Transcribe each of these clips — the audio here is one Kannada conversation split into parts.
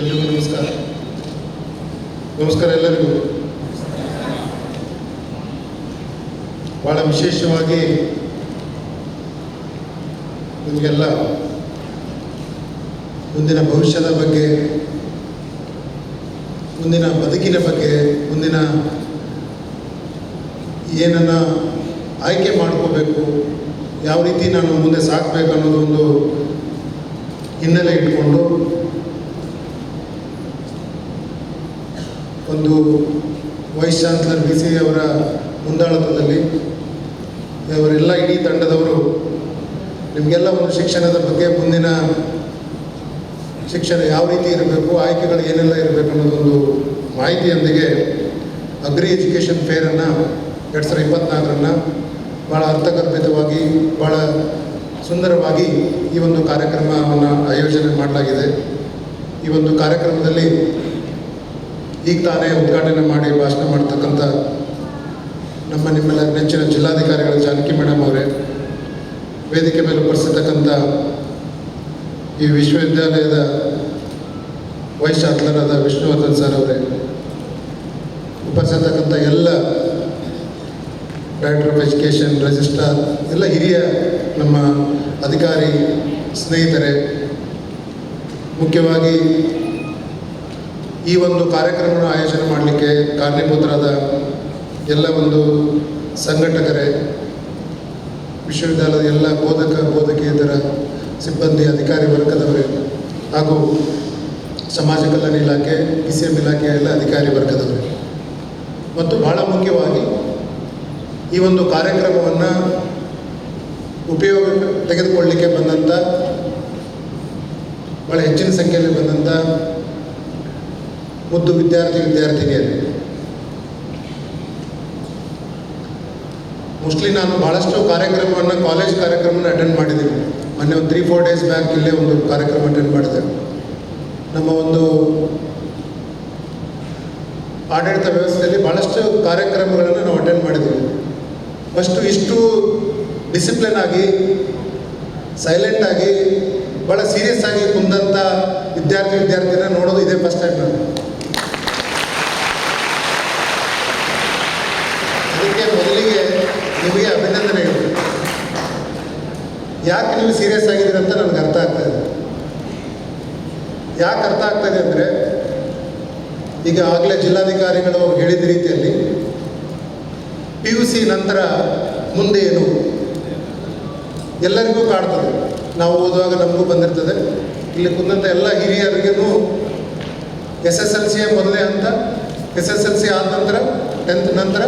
ಎಲ್ರಿಗೂ ನಮಸ್ಕಾರ. ನಮಸ್ಕಾರ ಎಲ್ಲರಿಗೂ. ಬಹಳ ವಿಶೇಷವಾಗಿ ನಿಮಗೆಲ್ಲ ಮುಂದಿನ ಭವಿಷ್ಯದ ಬಗ್ಗೆ, ಮುಂದಿನ ಬದುಕಿನ ಬಗ್ಗೆ, ಮುಂದಿನ ಏನನ್ನು ಆಯ್ಕೆ ಮಾಡ್ಕೋಬೇಕು, ಯಾವ ರೀತಿ ನಾನು ಮುಂದೆ ಸಾಕ್ಬೇಕು ಅನ್ನೋದು ಒಂದು ಹಿನ್ನೆಲೆ ಇಟ್ಕೊಂಡು ಒಂದು ವೈಸ್ ಚಾನ್ಸಲರ್ ಬಿ ಸಿ ಅವರ ಮುಂದಾಳತ್ವದಲ್ಲಿ, ಅವರೆಲ್ಲ ಇಡೀ ತಂಡದವರು ನಿಮಗೆಲ್ಲ ಒಂದು ಶಿಕ್ಷಣದ ಬಗ್ಗೆ ಮುಂದಿನ ಶಿಕ್ಷಣ ಯಾವ ರೀತಿ ಇರಬೇಕು, ಆಯ್ಕೆಗಳು ಏನೆಲ್ಲ ಇರಬೇಕು ಅನ್ನೋದೊಂದು ಮಾಹಿತಿಯೊಂದಿಗೆ ಅಗ್ರಿ ಎಜುಕೇಷನ್ ಫೇರನ್ನು ಎರಡು ಸಾವಿರದ ಇಪ್ಪತ್ತ್ನಾಲ್ಕರನ್ನು ಭಾಳ ಅರ್ಥಗರ್ಭಿತವಾಗಿ ಭಾಳ ಸುಂದರವಾಗಿ ಈ ಒಂದು ಕಾರ್ಯಕ್ರಮವನ್ನು ಆಯೋಜನೆ ಮಾಡಲಾಗಿದೆ. ಈ ಒಂದು ಕಾರ್ಯಕ್ರಮದಲ್ಲಿ ಈಗ ತಾನೇ ಉದ್ಘಾಟನೆ ಮಾಡಿ ಭಾಷಣ ಮಾಡ್ತಕ್ಕಂಥ ನಮ್ಮ ನಿಮ್ಮೆಲ್ಲ ನೆಚ್ಚಿನ ಜಿಲ್ಲಾಧಿಕಾರಿಗಳು ಜಾನಕಿ ಮೇಡಮ್ ಅವರೇ, ವೇದಿಕೆ ಮೇಲೆ ಉಪಸ್ಥಿತಕ್ಕಂಥ ಈ ವಿಶ್ವವಿದ್ಯಾಲಯದ ಚಾನ್ಸಲರಾದ ವಿಷ್ಣುವರ್ಧನ್ ಸರ್ ಅವರೇ ಉಪಸಿರ್ತಕ್ಕಂಥ ಎಲ್ಲ ಡೈರೆಕ್ಟರ್ ಆಫ್ ಎಜುಕೇಷನ್ ರಿಜಿಸ್ಟ್ರಾರ್ ಎಲ್ಲ ಹಿರಿಯ ನಮ್ಮ ಅಧಿಕಾರಿ ಸ್ನೇಹಿತರೆ, ಮುಖ್ಯವಾಗಿ ಈ ಒಂದು ಕಾರ್ಯಕ್ರಮವನ್ನು ಆಯೋಜನೆ ಮಾಡಲಿಕ್ಕೆ ಕಾರಣೀಭೂತರಾದ ಎಲ್ಲ ಒಂದು ಸಂಘಟಕರೇ, ವಿಶ್ವವಿದ್ಯಾಲಯದ ಎಲ್ಲ ಬೋಧಕ, ಬೋಧಕೇತರ ಸಿಬ್ಬಂದಿ, ಅಧಿಕಾರಿ ವರ್ಗದವರೇ ಹಾಗೂ ಸಮಾಜ ಕಲ್ಯಾಣ ಇಲಾಖೆ ಪಿ ಸಿ ಎಂ ಇಲಾಖೆಯ ಎಲ್ಲ ಅಧಿಕಾರಿ ವರ್ಗದವರೇ. ಮತ್ತು ಬಹಳ ಮುಖ್ಯವಾಗಿ ಈ ಒಂದು ಕಾರ್ಯಕ್ರಮವನ್ನು ಉಪಯೋಗ ತೆಗೆದುಕೊಳ್ಳಲಿಕ್ಕೆ ಬಂದಂಥ ಭಾಳ ಹೆಚ್ಚಿನ ಸಂಖ್ಯೆಯಲ್ಲಿ ಬಂದಂಥ ಮುದ್ದು ವಿದ್ಯಾರ್ಥಿ ವಿದ್ಯಾರ್ಥಿನಿಯರು. ಮೋಸ್ಟ್ಲಿ ನಾನು ಭಾಳಷ್ಟು ಕಾರ್ಯಕ್ರಮವನ್ನು ಕಾಲೇಜ್ ಕಾರ್ಯಕ್ರಮನ ಅಟೆಂಡ್ ಮಾಡಿದ್ದೀನಿ. ಮೊನ್ನೆ ಒಂದು ತ್ರೀ ಫೋರ್ ಡೇಸ್ ಬ್ಯಾಕ್ ಇಲ್ಲೇ ಒಂದು ಕಾರ್ಯಕ್ರಮ ಅಟೆಂಡ್ ಮಾಡಿದೆ. ನಮ್ಮ ಒಂದು ಆಡಳಿತ ವ್ಯವಸ್ಥೆಯಲ್ಲಿ ಭಾಳಷ್ಟು ಕಾರ್ಯಕ್ರಮಗಳನ್ನು ನಾವು ಅಟೆಂಡ್ ಮಾಡಿದ್ದೀವಿ. ಫಸ್ಟು ಇಷ್ಟು ಡಿಸಿಪ್ಲಿನ್ ಆಗಿ ಸೈಲೆಂಟ್ ಆಗಿ ಭಾಳ ಸೀರಿಯಸ್ ಆಗಿ ಕುಂದಂಥ ವಿದ್ಯಾರ್ಥಿ, ವಿದ್ಯಾರ್ಥಿನ ನೋಡೋದು ಇದೇ ಫಸ್ಟ್ ಟೈಮ್ ನಾನು ಅದಕ್ಕೆ ಮೊದಲಿಗೆ ನಿಮಗೆ ಅಭಿನಂದನೆಗಳು ಯಾಕೆ ನೀವು ಸೀರಿಯಸ್ ಆಗಿದ್ದೀರಿ ಅಂತ ನನಗೆ ಅರ್ಥ ಆಗ್ತಾ ಇದೆ ಯಾಕೆ ಅರ್ಥ ಆಗ್ತಾ ಇದೆ ಅಂದರೆ, ಈಗ ಆಗಲೇ ಜಿಲ್ಲಾಧಿಕಾರಿಗಳು ಹೇಳಿದ ರೀತಿಯಲ್ಲಿ ಪಿ ಯು ಸಿ ನಂತರ ಮುಂದೆ ಏನು? ಎಲ್ಲರಿಗೂ ಕಾಡ್ತದೆ ನಾವು ಓದುವಾಗ ನಮಗೂ ಬಂದಿರ್ತದೆ. ಇಲ್ಲಿ ಕುಂದಂಥ ಎಲ್ಲ ಹಿರಿಯರಿಗೂ ಎಸ್ ಎಸ್ ಎಲ್ ಸಿಯ ಮೊದಲೇ ಹಂತ ಎಸ್ ಎಸ್ ಎಲ್ ಸಿ ಆದ ನಂತರ ಟೆಂತ್ ನಂತರ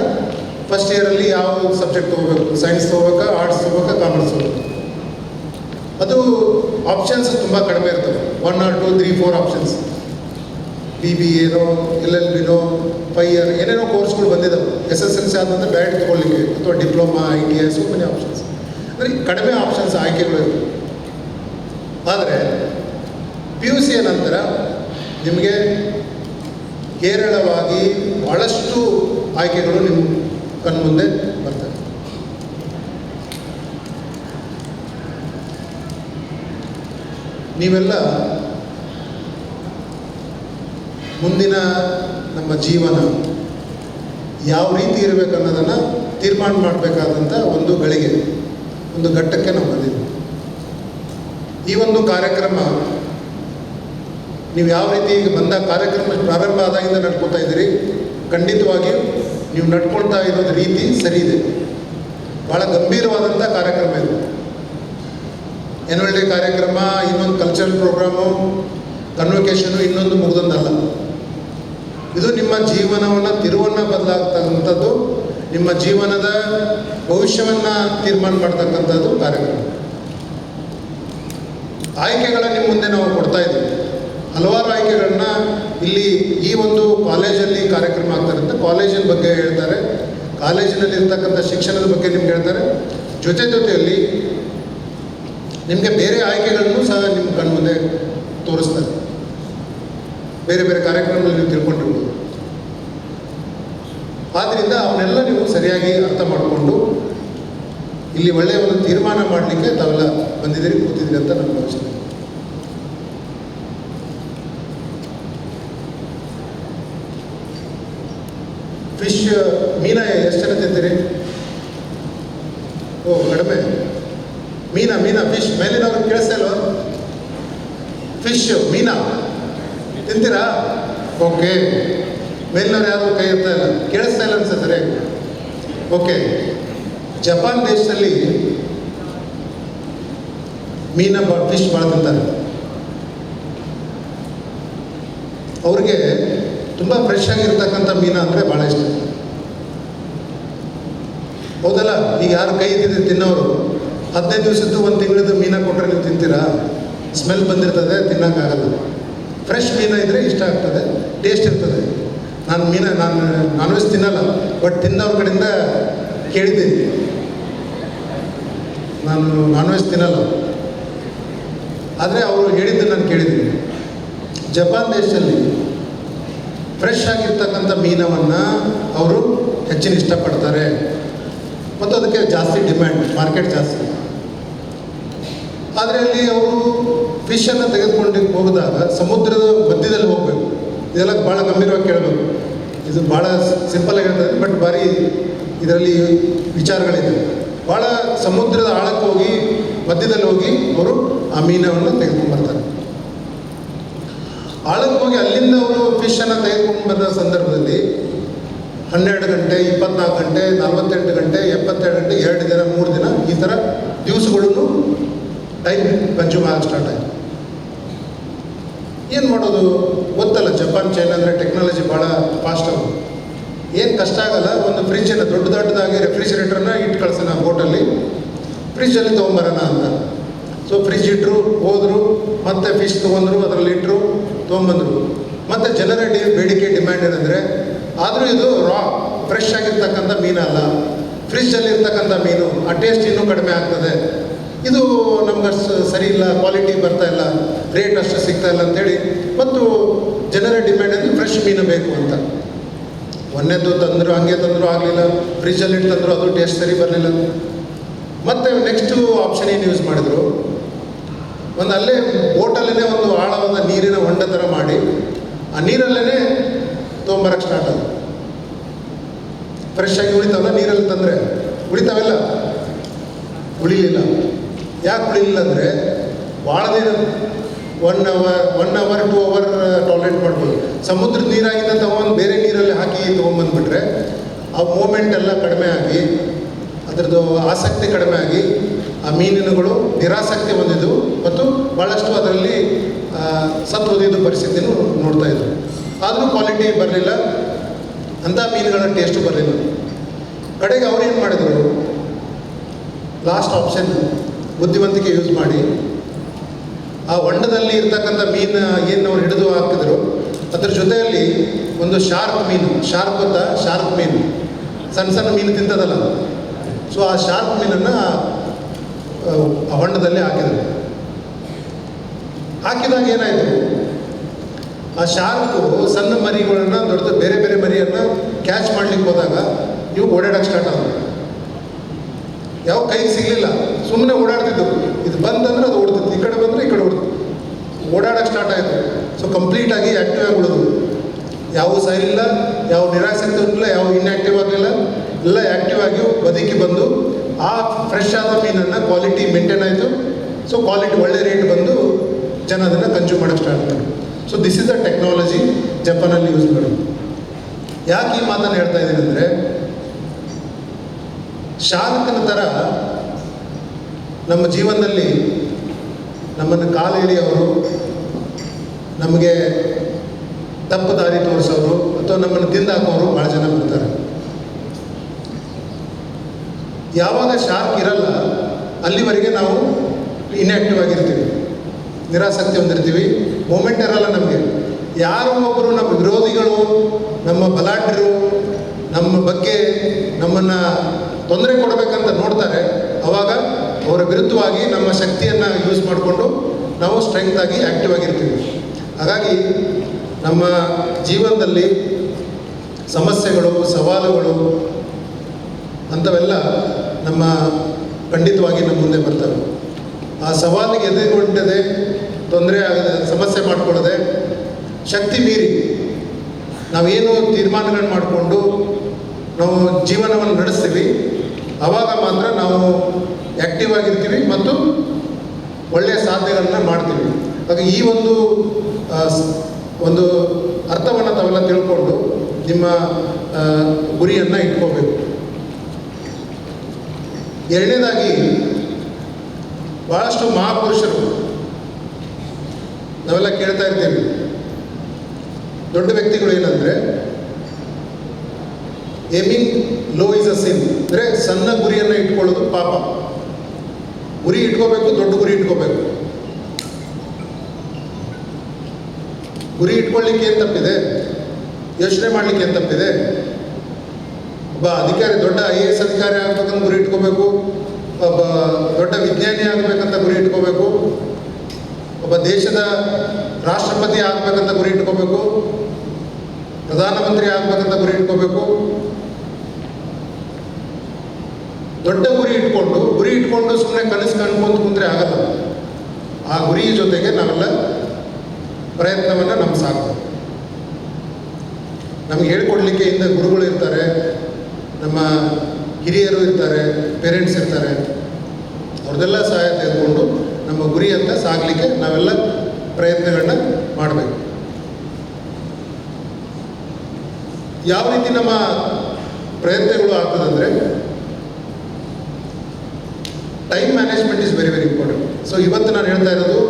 ಫಸ್ಟ್ ಇಯರಲ್ಲಿ ಯಾವ ಸಬ್ಜೆಕ್ಟ್ ತೊಗೋಬೇಕು? ಸೈನ್ಸ್ ತೊಗೋಬೇಕಾ ಆರ್ಟ್ಸ್ ತೊಗೋಬೇಕಾ ಕಾಮರ್ಸ್ ತೊಗೋಬೇಕು? ಅದು ಆಪ್ಷನ್ಸ್ ತುಂಬ ಕಡಿಮೆ ಇರ್ತವೆ one or two three four options B B ಏನೋ ಎಲ್ ಎಲ್ ಬಿನೋ ಫೈ ಇಯರ್ ಏನೇನೋ ಕೋರ್ಸ್ಗಳು ಬಂದಿದ್ದಾವೆ ಎಸ್ ಎಸ್ ಎಲ್ ಸಿ ಆದಂತೆ ಡೈರೆಕ್ಟ್ ತೊಗೊಳ್ಳಿಕ್ಕೆ ಅಥವಾ ಡಿಪ್ಲೊಮಾ ಐ ಟಿ ಐ ಸುಮ್ಮನೆ ಆಪ್ಷನ್ಸ್ ಅಂದರೆ ಕಡಿಮೆ ಆಪ್ಷನ್ಸ್ ಆಯ್ಕೆಗಳು ಇರ್ತವೆ. ಆದರೆ ಪಿ ಯು ಸಿಯ ನಂತರ ನಿಮಗೆ ಹೇರಳವಾಗಿ ಭಾಳಷ್ಟು ಆಯ್ಕೆಗಳು ನಿಮ್ಮ ಕಣ್ಮುಂದೆ ಬರ್ತವೆ. ನೀವೆಲ್ಲ ಮುಂದಿನ ನಮ್ಮ ಜೀವನ ಯಾವ ರೀತಿ ಇರಬೇಕು ಅನ್ನೋದನ್ನು ತೀರ್ಮಾನ ಮಾಡಬೇಕಾದಂಥ ಒಂದು ಗಳಿಗೆ, ಒಂದು ಘಟ್ಟಕ್ಕೆ ನಾವು ಬಂದಿದ್ದೀವಿ ಈ ಒಂದು ಕಾರ್ಯಕ್ರಮ ನೀವು ಯಾವ ರೀತಿ ಈಗ ಬಂದ ಕಾರ್ಯಕ್ರಮ ಪ್ರಾರಂಭ ಆದಾಗಿಂದ ನಡ್ಕೊತಾ ಇದ್ದೀರಿ, ಖಂಡಿತವಾಗಿಯೂ ನೀವು ನಡ್ಕೊಳ್ತಾ ಇರೋದು ರೀತಿ ಸರಿ ಇದೆ. ಭಾಳ ಗಂಭೀರವಾದಂಥ ಕಾರ್ಯಕ್ರಮ ಇದು. ಆ್ಯನ್ಯುವಲ್ ಡೇ ಕಾರ್ಯಕ್ರಮ, ಇನ್ನೊಂದು ಕಲ್ಚರಲ್ ಪ್ರೋಗ್ರಾಮು ಕನ್ವೊಕೇಶನು ಇನ್ನೊಂದು ಮುಗಿದೊಂದಲ್ಲ ಇದು ನಿಮ್ಮ ಜೀವನವನ್ನು ತಿರುವನ್ನು ಬದಲಾಗ್ತಕ್ಕಂಥದ್ದು, ನಿಮ್ಮ ಜೀವನದ ಭವಿಷ್ಯವನ್ನು ತೀರ್ಮಾನ ಮಾಡ್ತಕ್ಕಂಥದ್ದು ಕಾರ್ಯಕ್ರಮ. ಆಯ್ಕೆಗಳ ನಿಮ್ಮ ಮುಂದೆ ನಾವು ಕೊಡ್ತಾ ಇದ್ದೀವಿ. ಹಲವಾರು ಆಯ್ಕೆಗಳನ್ನ ಇಲ್ಲಿ ಈ ಒಂದು ಕಾಲೇಜಲ್ಲಿ ಕಾರ್ಯಕ್ರಮ ಆಗ್ತಾರಂತೆ ಕಾಲೇಜಿನ ಬಗ್ಗೆ ಹೇಳ್ತಾರೆ. ಕಾಲೇಜಿನಲ್ಲಿ ಇರ್ತಕ್ಕಂಥ ಶಿಕ್ಷಣದ ಬಗ್ಗೆ ನಿಮ್ಗೆ ಹೇಳ್ತಾರೆ. ಜೊತೆ ಜೊತೆಯಲ್ಲಿ ನಿಮಗೆ ಬೇರೆ ಆಯ್ಕೆಗಳನ್ನು ಸಹ ನಿಮ್ಮ ಕಣ್ಣು ಮುಂದೆ ತೋರಿಸ್ತಾರೆ. ಬೇರೆ ಬೇರೆ ಕಾರ್ಯಕ್ರಮಗಳು ನೀವು ತಿಳ್ಕೊಂಡಿರ್ಬೋದು. ಆದ್ದರಿಂದ ಅವನ್ನೆಲ್ಲ ನೀವು ಸರಿಯಾಗಿ ಅರ್ಥ ಮಾಡಿಕೊಂಡು ಇಲ್ಲಿ ಒಳ್ಳೆಯ ಒಂದು ತೀರ್ಮಾನ ಮಾಡಲಿಕ್ಕೆ ತಾವೆಲ್ಲ ಬಂದಿದ್ದೀರಿ, ಕೂತಿದ್ದೀರಿ ಅಂತ ನಾನು ಭಾವಿಸ್ತೇನೆ. ಫಿಶ್, ಮೀನ ಎಷ್ಟು ಜನ ತಿಂತೀರಿ? ಓ, ಕಡಿಮೆ. ಮೀನಾ ಮೀನಾ ಫಿಶ್ ಮೇಲಿನವ್ರು ಕೇಳಿಸ್ತಾ ಇಲ್ವಾ ಫಿಶ್ ಮೀನಾ ತಿಂತೀರಾ? ಓಕೆ ಮೇಲಿನವ್ರು ಯಾರು ಕೈ ಎತ್ತಾ ಇಲ್ಲ ಕೇಳಿಸ್ತಾ ಇಲ್ಲ ಅನ್ಸುತ್ತೆ ಓಕೆ ಜಪಾನ್ ದೇಶದಲ್ಲಿ ಮೀನ ಫಿಶ್ ಭಾಳ ಅವ್ರಿಗೆ ತುಂಬ ಫ್ರೆಶ್ ಆಗಿರ್ತಕ್ಕಂಥ ಮೀನ ಅಂದರೆ ಭಾಳ ಇಷ್ಟ. ಹೌದಲ್ಲ? ಈಗ ಯಾರು ಕೈ ಇದ್ದಿದ್ದು ತಿನ್ನೋರು ಹದಿನೈದು ದಿವಸದ್ದು ಒಂದು ತಿಂಗಳದ್ದು ಮೀನ ಕೊಟ್ಟರೆ ನೀವು ತಿಂತೀರಾ? ಸ್ಮೆಲ್ ಬಂದಿರ್ತದೆ ತಿನ್ನೋಕ್ಕಾಗಲ್ಲ ಫ್ರೆಶ್ ಮೀನ ಇದ್ದರೆ ಇಷ್ಟ ಆಗ್ತದೆ ಟೇಸ್ಟ್ ಇರ್ತದೆ. ನಾನು ಮೀನ, ನಾನು, ನಾನ್ ವೆಜ್ ತಿನ್ನಲ್ಲ ಬಟ್ ತಿನ್ನೋರ ಕಡೆಯಿಂದ ಕೇಳಿದ್ದೀನಿ. ನಾನು ನಾನ್ ವೆಜ್ ತಿನ್ನಲ್ಲ. ಆದರೆ ಅವರು ಹೇಳಿದ್ದು ನಾನು ಕೇಳಿದ್ದೀನಿ. ಜಪಾನ್ ದೇಶದಲ್ಲಿ ಫ್ರೆಶ್ ಆಗಿರ್ತಕ್ಕಂಥ ಮೀನವನ್ನು ಅವರು ಹೆಚ್ಚಿನ ಇಷ್ಟಪಡ್ತಾರೆ. ಮತ್ತು ಅದಕ್ಕೆ ಜಾಸ್ತಿ ಡಿಮ್ಯಾಂಡ್ ಮಾರ್ಕೆಟ್ ಜಾಸ್ತಿ. ಆದರೆ ಅಲ್ಲಿ ಅವರು ಫಿಶನ್ನು ತೆಗೆದುಕೊಂಡು ಹೋಗಿದಾಗ ಸಮುದ್ರದ ಮಧ್ಯದಲ್ಲಿ ಹೋಗಬೇಕು. ಇದೆಲ್ಲ ಭಾಳ ಗಂಭೀರವಾಗಿ ಕೇಳಬೇಕು. ಇದು ಭಾಳ ಸಿಂಪಲ್ ಆಗಿರ್ತದೆ ಬಟ್ ಭಾರಿ ಇದರಲ್ಲಿ ವಿಚಾರಗಳಿದೆ. ಭಾಳ ಸಮುದ್ರದ ಆಳಕ್ಕೆ ಹೋಗಿ, ಮಧ್ಯದಲ್ಲಿ ಹೋಗಿ ಅವರು ಆ ಮೀನವನ್ನು ತೆಗೆದುಕೊಂಡು ಬರ್ತಾರೆ. ಆಳಕ್ಕೆ ಹೋಗಿ ಅಲ್ಲಿಂದ ಅವರು ಫಿಶನ್ನು ತೆಗೆದುಕೊಂಡು ಬಂದ ಸಂದರ್ಭದಲ್ಲಿ ಹನ್ನೆರಡು ಗಂಟೆ, ಇಪ್ಪತ್ನಾಲ್ಕು ಗಂಟೆ, ನಲವತ್ತೆಂಟು ಗಂಟೆ, ಎಪ್ಪತ್ತೆರಡು ಗಂಟೆ, ಎರಡು ದಿನ, ಮೂರು ದಿನ ಈ ಥರ ದಿವಸಗಳನ್ನು ಟೈಮ್ ಆಗಿ ಸ್ಟಾರ್ಟ್ ಆಯಿತು ಏನು ಮಾಡೋದು? ಗೊತ್ತಲ್ಲ ಜಪಾನ್ ಚೈನಾ ಅಂದರೆ ಟೆಕ್ನಾಲಜಿ ಭಾಳ ಫಾಸ್ಟ್ ಅವರು. ಏನು ಕಷ್ಟ ಆಗಲ್ಲ, ಒಂದು ಫ್ರಿಜ್ಜನ್ನು ದೊಡ್ಡ ದೊಡ್ಡದಾಗಿ ರೆಫ್ರಿಜರೇಟರ್ನ ಇಟ್ಟು ಕಳ್ಸೋಣ ಬೋಟಲ್ಲಿ ಫ್ರಿಜ್ಜಲ್ಲಿ ತೊಗೊಂಬರೋಣ ಅಂತ. ಸೊ ಫ್ರಿಜ್ ಇಟ್ಟರು ಹೋದರು, ಮತ್ತೆ ಫಿಶ್ ತೊಗೊಂಡ್ರು ಅದರಲ್ಲಿ ಇಟ್ಟರು ತೊಗೊಂಬಂದರು. ಮತ್ತು ಜನರ ಡಿ ಬೇಡಿಕೆ ಡಿಮ್ಯಾಂಡ್ ಏನಂದರೆ, ಆದರೂ ಇದು ರಾ ಫ್ರೆಶ್ ಆಗಿರ್ತಕ್ಕಂಥ ಮೀನಲ್ಲ. ಫ್ರಿಜ್ಜಲ್ಲಿರ್ತಕ್ಕಂಥ ಮೀನು, ಆ ಟೇಸ್ಟ್ ಇನ್ನೂ ಕಡಿಮೆ ಆಗ್ತದೆ. ಇದು ನಮ್ಗೆ ಅಷ್ಟು ಸರಿ ಇಲ್ಲ ಕ್ವಾಲಿಟಿ ಬರ್ತಾ ಇಲ್ಲ ರೇಟ್ ಅಷ್ಟು ಸಿಗ್ತಾ ಇಲ್ಲ ಅಂತೇಳಿ. ಮತ್ತು ಜನರ ಡಿಮ್ಯಾಂಡ್ ಅಂದರೆ ಫ್ರೆಶ್ ಮೀನು ಬೇಕು ಅಂತ. ಮೊನ್ನೆದ್ದು ತಂದರು, ಹಂಗೆ ತಂದರು ಆಗಲಿಲ್ಲ ಫ್ರಿಜ್ಜಲ್ಲಿ ಇಟ್ಟು ತಂದರು ಅದು ಟೇಸ್ಟ್ ಸರಿ ಬರಲಿಲ್ಲ. ಮತ್ತು ನೆಕ್ಸ್ಟು ಆಪ್ಷನ್ ಏನು ಯೂಸ್ ಮಾಡಿದ್ರು? ಒಂದು ಅಲ್ಲೇ ಬೋಟಲ್ಲೇ ಒಂದು ಆಳವಾದ ನೀರಿನ ಹೊಂಡ ಥರ ಮಾಡಿ, ಆ ನೀರಲ್ಲೇ ತೊಗೊಂಬರಕ್ಕೆ ಸ್ಟಾರ್ಟ್ ಆದ ಫ್ರೆಶ್ ಆಗಿ ಉಳಿತಾವಲ್ಲ ನೀರಲ್ಲಿ ತಂದರೆ? ಉಳಿತಾವೆಲ್ಲ. ಉಳಿಲಿಲ್ಲ. ಯಾಕೆ ಕುಡಿಲಿಲ್ಲ ಅಂದರೆ ಭಾಳ ದಿನ one hour one hour two hour toilet ಮಾಡ್ಬೋದು. ಸಮುದ್ರದ ನೀರಾಗಿಂದ ತಗೊಂಡು ಬೇರೆ ನೀರಲ್ಲಿ ಹಾಕಿ ತೊಗೊಂಬಂದ್ಬಿಟ್ರೆ ಆ ಮೂಮೆಂಟ್ ಎಲ್ಲ ಕಡಿಮೆ ಆಗಿ, ಅದರದ್ದು ಆಸಕ್ತಿ ಕಡಿಮೆ ಆಗಿ, ಆ ಮೀನಿನಗಳು ನಿರಾಸಕ್ತಿ ಹೊಂದಿದ್ದವು ಮತ್ತು ಭಾಳಷ್ಟು ಅದರಲ್ಲಿ ಸತ್ತು ಹೊಂದಿದ ಪರಿಸ್ಥಿತಿನೂ ನೋಡ್ತಾ ಇದ್ರು ಆದರೂ ಕ್ವಾಲಿಟಿ ಬರಲಿಲ್ಲ. ಅಂಥ ಮೀನುಗಳ ಟೇಸ್ಟು ಬರಲಿಲ್ಲ. ಕಡೆಗೆ ಅವ್ರು ಏನು ಮಾಡಿದರು? ಲಾಸ್ಟ್ ಆಪ್ಷನ್ ಬುದ್ಧಿವಂತಿಕೆ ಯೂಸ್ ಮಾಡಿ, ಆ ಹೊಂಡದಲ್ಲಿ ಇರ್ತಕ್ಕಂಥ ಮೀನು ಏನು ಅವ್ರು ಹಿಡಿದು ಹಾಕಿದ್ರು, ಅದ್ರ ಜೊತೆಯಲ್ಲಿ ಒಂದು ಶಾರ್ಪ್ ಮೀನು ಶಾರ್ಪ್ ಅಂತ ಶಾರ್ಪ್ ಮೀನು, ಸಣ್ಣ ಸಣ್ಣ ಮೀನು ತಿಂತದಲ್ಲ. ಸೊ ಆ ಶಾರ್ಪ್ ಮೀನನ್ನು, ಆ ಹೊಂಡದಲ್ಲಿ ಹಾಕಿದರು. ಹಾಕಿದಾಗ ಏನಾಯಿತು? ಆ ಶಾರ್ಕು ಸಣ್ಣ ಮರಿಗಳನ್ನು ದೊಡ್ಡದು ಬೇರೆ ಬೇರೆ ಮರಿಯನ್ನು ಕ್ಯಾಚ್ ಮಾಡ್ಲಿಕ್ಕೆ ಹೋದಾಗ, ಇವು ಓಡಾಡಕ್ಕೆ ಸ್ಟಾರ್ಟ್ ಆದವು. ಯಾವ ಕೈ ಸಿಗಲಿಲ್ಲ ಸುಮ್ಮನೆ ಓಡಾಡ್ತಿದ್ದು ಇದು ಬಂದಂದ್ರೆ ಅದು ಓಡ್ತಿತ್ತು, ಈ ಕಡೆ ಬಂದರೆ ಈ ಕಡೆ ಓಡ್ತಿತ್ತು. ಓಡಾಡಕ್ಕೆ ಸ್ಟಾರ್ಟ್ ಆಯಿತು. ಸೊ ಕಂಪ್ಲೀಟಾಗಿ ಆ್ಯಕ್ಟಿವ್ ಆಗಿ ಉಳಿದು ಯಾವ ಇಲ್ಲ, ಯಾವ ನಿರಾಸಕ್ತಿ ಇಲ್ಲ, ಯಾವ ಇನ್ಆ್ಯಕ್ಟಿವ್ ಆಗಲಿಲ್ಲ, ಎಲ್ಲ ಆ್ಯಕ್ಟಿವ್ ಆಗಿ ಬದುಕಿ ಬಂದು, ಆ ಫ್ರೆಶ್ ಆದ ಮೀನನ್ನು ಕ್ವಾಲಿಟಿ ಮೇಂಟೈನ್ ಆಯಿತು. ಸೊ ಕ್ವಾಲಿಟಿ ಒಳ್ಳೆ ರೇಟ್ ಬಂದು ಜನ ಅದನ್ನು ಕನ್ಸ್ಯೂಮ್ ಮಾಡೋಕ್ಕೆ ಸ್ಟಾರ್ಟ್ ಮಾಡಿದ್ರು. So this is the technology ಜಪಾನಲ್ಲಿ use ಮಾಡೋದು. ಯಾಕೆ ಈ ಮಾತನ್ನು ಹೇಳ್ತಾ ಇದ್ದೀನಿ ಅಂದರೆ ಶಾರ್ಕನ ಥರ ನಮ್ಮ ಜೀವನದಲ್ಲಿ ನಮ್ಮನ್ನು ಕಾಲು ಎಳೆಯೋರು, ನಮಗೆ ತಪ್ಪು ದಾರಿ ತೋರಿಸೋರು ಅಥವಾ ನಮ್ಮನ್ನು ತಿಂದಾಕೋರು ಭಾಳ ಜನ ಬರ್ತಾರೆ. ಯಾವಾಗ ಶಾರ್ಕ್ ಇರಲ್ಲ, ಅಲ್ಲಿವರೆಗೆ ನಾವು ಇನ್ಆ್ಯಕ್ಟಿವ್ ಆಗಿರ್ತೀವಿ. ನಿರಾಸಕ್ತಿ ಹೊಂದಿರ್ತೀವಿ. ಮೂಮೆಂಟ್ ಇರಲ್ಲ ನಮಗೆ. ಯಾರೋ ಒಬ್ಬರು ನಮ್ಮ ವಿರೋಧಿಗಳು, ನಮ್ಮ ಬಲಾಢ್ಯರು, ನಮ್ಮ ಬಗ್ಗೆ ನಮ್ಮನ್ನು ತೊಂದರೆ ಕೊಡಬೇಕಂತ ನೋಡ್ತಾರೆ. ಅವಾಗ ಅವರ ವಿರುದ್ಧವಾಗಿ ನಮ್ಮ ಶಕ್ತಿಯನ್ನು ಯೂಸ್ ಮಾಡಿಕೊಂಡು ನಾವು ಸ್ಟ್ರೆಂತ್ ಆಗಿ ಆ್ಯಕ್ಟಿವ್ ಆಗಿರ್ತೀವಿ. ಹಾಗಾಗಿ ನಮ್ಮ ಜೀವನದಲ್ಲಿ ಸಮಸ್ಯೆಗಳು, ಸವಾಲುಗಳು ಅಂಥವೆಲ್ಲ ನಮ್ಮ ಖಂಡಿತವಾಗಿ ನಮ್ಮ ಮುಂದೆ ಬರ್ತವೆ. ಆ ಸವಾಲಿಗೆ ಎದುರುಗೊಂಡದೆ ತೊಂದರೆ ಆಗದೆ, ಸಮಸ್ಯೆ ಮಾಡಿಕೊಳ್ಳದೆ ಶಕ್ತಿ ಮೀರಿ ನಾವೇನು ತೀರ್ಮಾನಗಳನ್ನು ಮಾಡಿಕೊಂಡು ನಾವು ಜೀವನವನ್ನು ನಡೆಸ್ತೀವಿ. ಆವಾಗ ಮಾತ್ರ ನಾವು ಆ್ಯಕ್ಟಿವ್ ಆಗಿರ್ತೀವಿ ಮತ್ತು ಒಳ್ಳೆಯ ಸಾಧನೆಗಳನ್ನ ಮಾಡ್ತೀವಿ. ಹಾಗೆ ಈ ಒಂದು ಒಂದು ಅರ್ಥವನ್ನು ತಾವೆಲ್ಲ ತಿಳ್ಕೊಂಡು ನಿಮ್ಮ ಗುರಿಯನ್ನು ಇಟ್ಕೋಬೇಕು. ಎರಡನೇದಾಗಿ ಭಾಳಷ್ಟು ಮಹಾಪುರುಷರು, ನಾವೆಲ್ಲ ಕೇಳ್ತಾ ಇರ್ತೀವಿ. ದೊಡ್ಡ ವ್ಯಕ್ತಿಗಳು ಏನಂದರೆ aiming low is a sin ಅಂದರೆ ಸಣ್ಣ ಗುರಿಯನ್ನು ಇಟ್ಕೊಳ್ಳೋದು ಪಾಪ. ಗುರಿ ಇಟ್ಕೋಬೇಕು, ದೊಡ್ಡ ಗುರಿ ಇಟ್ಕೋಬೇಕು. ಗುರಿ ಇಟ್ಕೊಳ್ಳಿಕ್ಕೆ ಏನು ತಪ್ಪಿದೆ? ಯೋಚನೆ ಮಾಡಲಿಕ್ಕೆ ಏನು ತಪ್ಪಿದೆ? ಒಬ್ಬ ಅಧಿಕಾರಿ, ದೊಡ್ಡ ಐ ಎ ಎಸ್ ಅಧಿಕಾರಿ ಆಗ್ಬೇಕಂತ ಗುರಿ ಇಟ್ಕೋಬೇಕು. ಒಬ್ಬ ದೊಡ್ಡ ವಿಜ್ಞಾನಿ ಆಗಬೇಕಂತ ಗುರಿ ಇಟ್ಕೋಬೇಕು. ಒಬ್ಬ ದೇಶದ ರಾಷ್ಟ್ರಪತಿ ಆಗಬೇಕಂತ ಗುರಿ ಇಟ್ಕೋಬೇಕು. ಪ್ರಧಾನಮಂತ್ರಿ ಆಗಬೇಕಂತ ಗುರಿ ಇಟ್ಕೋಬೇಕು. ದೊಡ್ಡ ಗುರಿ ಇಟ್ಕೊಂಡು ಗುರಿ ಇಟ್ಕೊಂಡು ಸುಮ್ಮನೆ ಕನಸು ಕಾಣ್ಕೊಂತ ಕುಂದ್ರೆ ಆಗಲ್ಲ. ಆ ಗುರಿ ಜೊತೆಗೆ ನಾವೆಲ್ಲ ಪ್ರಯತ್ನವನ್ನು ನಮ್ಮ ಸಾಕು. ನಮ್ಗೆ ಹೇಳ್ಕೊಡ್ಲಿಕ್ಕೆ ಇಂದ ಗುರುಗಳು ಇರ್ತಾರೆ, ನಮ್ಮ ಹಿರಿಯರು ಇರ್ತಾರೆ ಪೇರೆಂಟ್ಸ್ ಇರ್ತಾರೆ. ಅವ್ರದ್ದೆಲ್ಲ ಸಹಾಯ ತೆಗೆದುಕೊಂಡು ನಮ್ಮ ಗುರಿಯಂತ ಸಾಗಲಿಕ್ಕೆ ನಾವೆಲ್ಲ ಪ್ರಯತ್ನಗಳನ್ನ ಮಾಡಬೇಕು. ಯಾವ ರೀತಿ ನಮ್ಮ ಪ್ರಯತ್ನಗಳು ಆಗ್ತದಂದರೆ time management is very very important so ಇವತ್ತು ನಾನು ಹೇಳ್ತಾ ಇರೋದು